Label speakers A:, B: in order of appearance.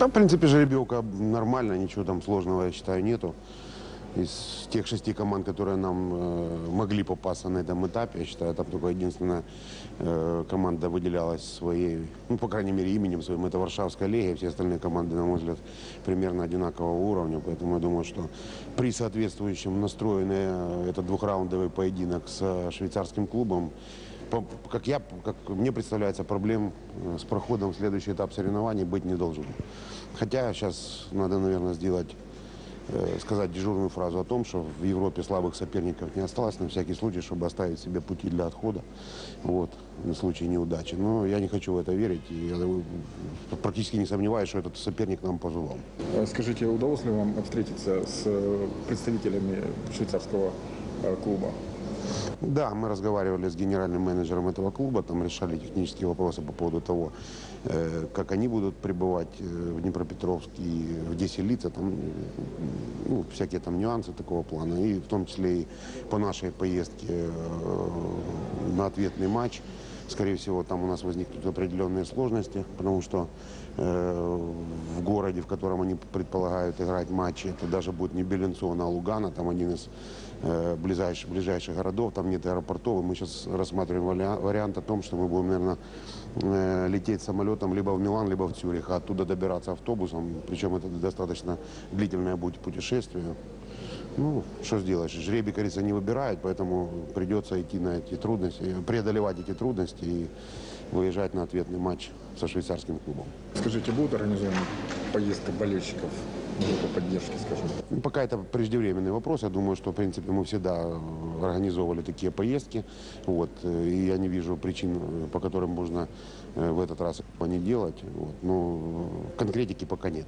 A: Да, в принципе, жеребьевка нормально, ничего там сложного, я считаю, нету. Из тех шести команд, которые нам э, могли попасться на этом этапе, я считаю, там только единственная э, команда выделялась своей, ну, по крайней мере, именем своим. Это Варшавская лига, все остальные команды, на мой взгляд, примерно одинакового уровня. Поэтому я думаю, что при соответствующем настрое на э, этот двухраундовый поединок с э, швейцарским клубом, как я, как мне представляется, проблем э, с проходом в следующий этап соревнований быть не должно. Хотя сейчас надо, наверное, сделать, э, сказать дежурную фразу о том, что в Европе слабых соперников не осталось, на всякий случай, чтобы оставить себе пути для отхода, вот, на случай неудачи. Но я не хочу в это верить, и я практически не сомневаюсь, что этот соперник нам по зубам.
B: Э, Скажите, удалось ли вам встретиться с представителями швейцарского клуба?
A: Да, мы разговаривали с генеральным менеджером этого клуба, там решали технические вопросы по поводу того, э, как они будут пребывать э, в Днепропетровске и где селиться, там, ну, всякие там нюансы такого плана, и в том числе и по нашей поездке э, на ответный матч. Скорее всего, там у нас возникнут определенные сложности, потому что э, в городе, в котором они предполагают играть матчи, это даже будет не Беленцона, а Лугана, там один из э, ближайших, ближайших городов, там нет аэропортов, и мы сейчас рассматриваем вариа- вариант о том, что мы будем, наверное, э, лететь самолетом либо в Милан, либо в Цюрих, а оттуда добираться автобусом, причем это достаточно длительное будет путешествие. Ну, что сделаешь, жребий, кажется, не выбирает, поэтому придется идти на эти трудности, преодолевать эти трудности и выезжать на ответный матч со швейцарским клубом.
B: Скажите, будет организована поездка болельщиков, группа поддержки, скажем так?
A: Ну, Пока это преждевременный вопрос. Я думаю, что, в принципе, мы всегда э, организовывали такие поездки. Вот, э, и я не вижу причин, э, по которым можно в этот раз не делать. Вот, но конкретики пока нет.